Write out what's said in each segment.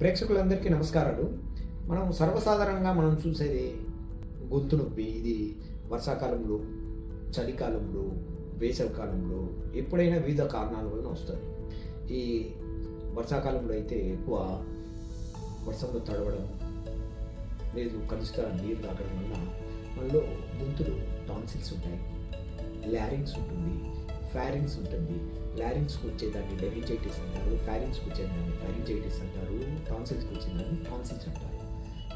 ప్రేక్షకులందరికీ నమస్కారాలు. మనం సర్వసాధారణంగా మనం చూసేది గొంతు నొప్పి ఇది వర్షాకాలంలో చలికాలంలో వేసవికాలంలో ఎప్పుడైనా వివిధ కారణాల వలన వస్తుంది. ఈ వర్షాకాలంలో అయితే ఎక్కువ వర్షంలో తడవడం లేదు కలుస్తా నీరు తాగడం వల్ల మనలో గొంతులు టాన్సిల్స్ ఉంటాయి ల్యారింగ్స్ ఉంటుంది ఫ్యారింగ్స్ ఉంటుంది. ల్యారింగ్స్కి వచ్చేదాన్ని డెరిజైటిస్ అంటారు. ఫ్యారింగ్స్కి వచ్చేదాన్ని ఫ్యారింజైటిస్ అంటారు. టాన్సిల్స్కి వచ్చేదాన్ని టాన్సిల్స్ అంటారు.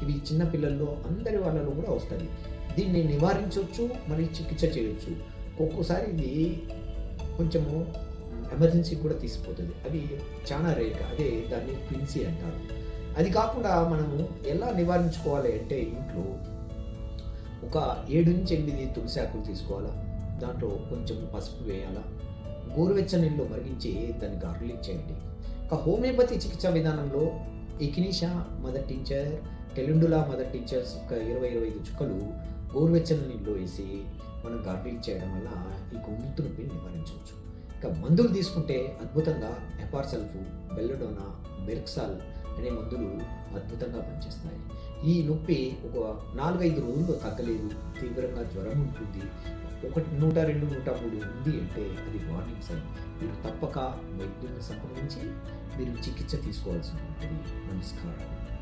ఇవి చిన్న పిల్లల్లో అందరి వాళ్ళలో కూడా వస్తుంది దీన్ని నివారించవచ్చు మరి చికిత్స చేయొచ్చు ఒక్కోసారి ఇది కొంచెము ఎమర్జెన్సీ కూడా తీసిపోతుంది. అది చాలా రేట్ అదే దాన్ని క్విన్సీ అంటారు. అది కాకుండా మనము ఎలా నివారించుకోవాలి అంటే ఇంట్లో ఒక ఏడు నుంచి ఎనిమిది తులసి ఆకులు తీసుకోవాలా? దాంట్లో కొంచెం పసుపు వేయాలా? గోరువెచ్చని నీళ్ళు మరిగించి దాన్ని గార్లింగ్ చేయండి. ఒక హోమియోపతి చికిత్సా విధానంలో ఎకినీషా మదర్ టీచర్ టెలుండులా మదర్ టీచర్స్ ఒక ఇరవై ఇరవై ఐదు చుక్కలు గోరువెచ్చని నీళ్ళు వేసి మనం గార్లింగ్ చేయడం వల్ల ఈ గొంతు నొప్పిని నివారించవచ్చు. ఇక మందులు తీసుకుంటే అద్భుతంగా ఎపార్సల్ఫ్ బెల్లడోనా బెర్క్సాల్ అనే మందులు అద్భుతంగా పనిచేస్తాయి. ఈ నొప్పి ఒక నాలుగైదు రోజుల్లో తగ్గలేదు. తీవ్రంగా జ్వరం ఉంటుంది. ఒకటి నూట రెండు నూట మూడు ఉంది అంటే అది వార్నింగ్ సైన్ మీరు తప్పక వైద్యుని సంప్రదించి మీరు చికిత్స తీసుకోవాల్సి ఉంటుంది. నమస్కారం